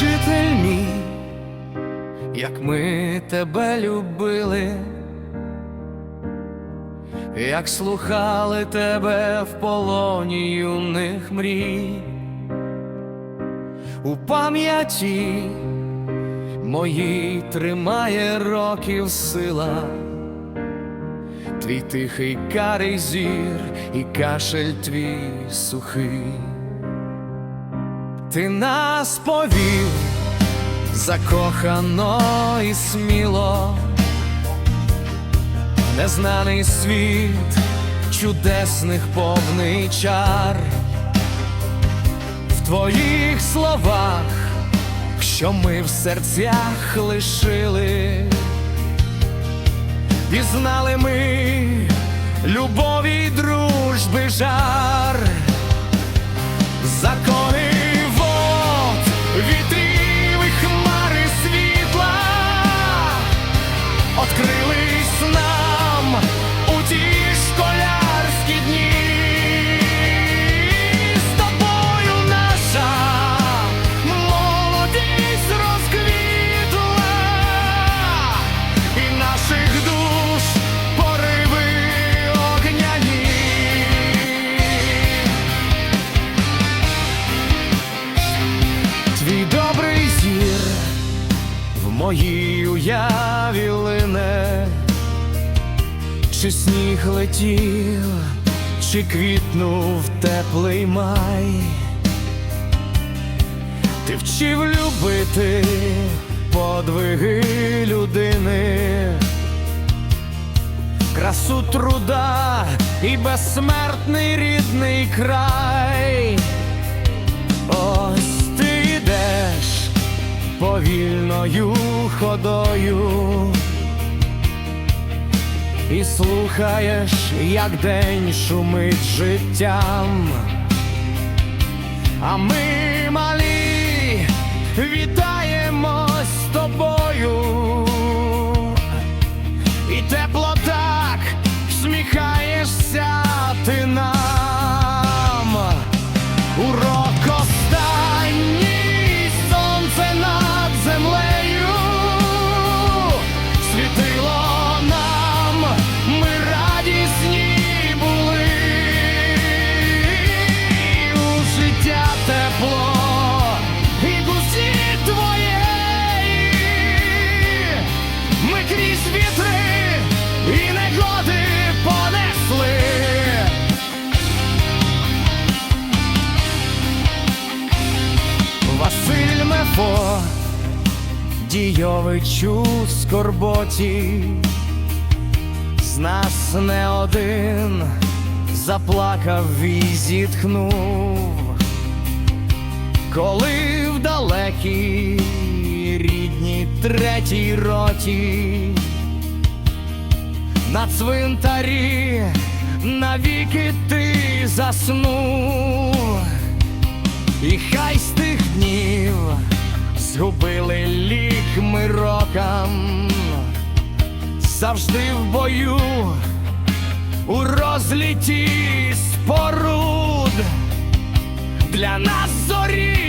вчитель мій, як ми тебе любили, як слухали тебе в полоні юних мрій, у пам'яті моїй тримає років сила. Твій тихий карий зір і кашель твій сухий. Ти нас повів закохано і сміло, незнаний світ чудесних повний чар, в твоїх словах, що ми в серцях лишили, пізнали ми любові й дружби жар. Закони моїй уяві лине, чи сніг летів, чи квітнув теплий май, ти вчив любити подвиги людини, красу труда і безсмертний рідний край. Повільною ходою. І слухаєш, як день шумить життям, а ми малі вітаємось дійович у скорботі, з нас не один заплакав і зітхнув, коли в далекій рідній третій роті на цвинтарі навіки ти заснув. І хай з тих днів згубили лік ми рокам, завжди в бою, у розліті споруд для нас подвиг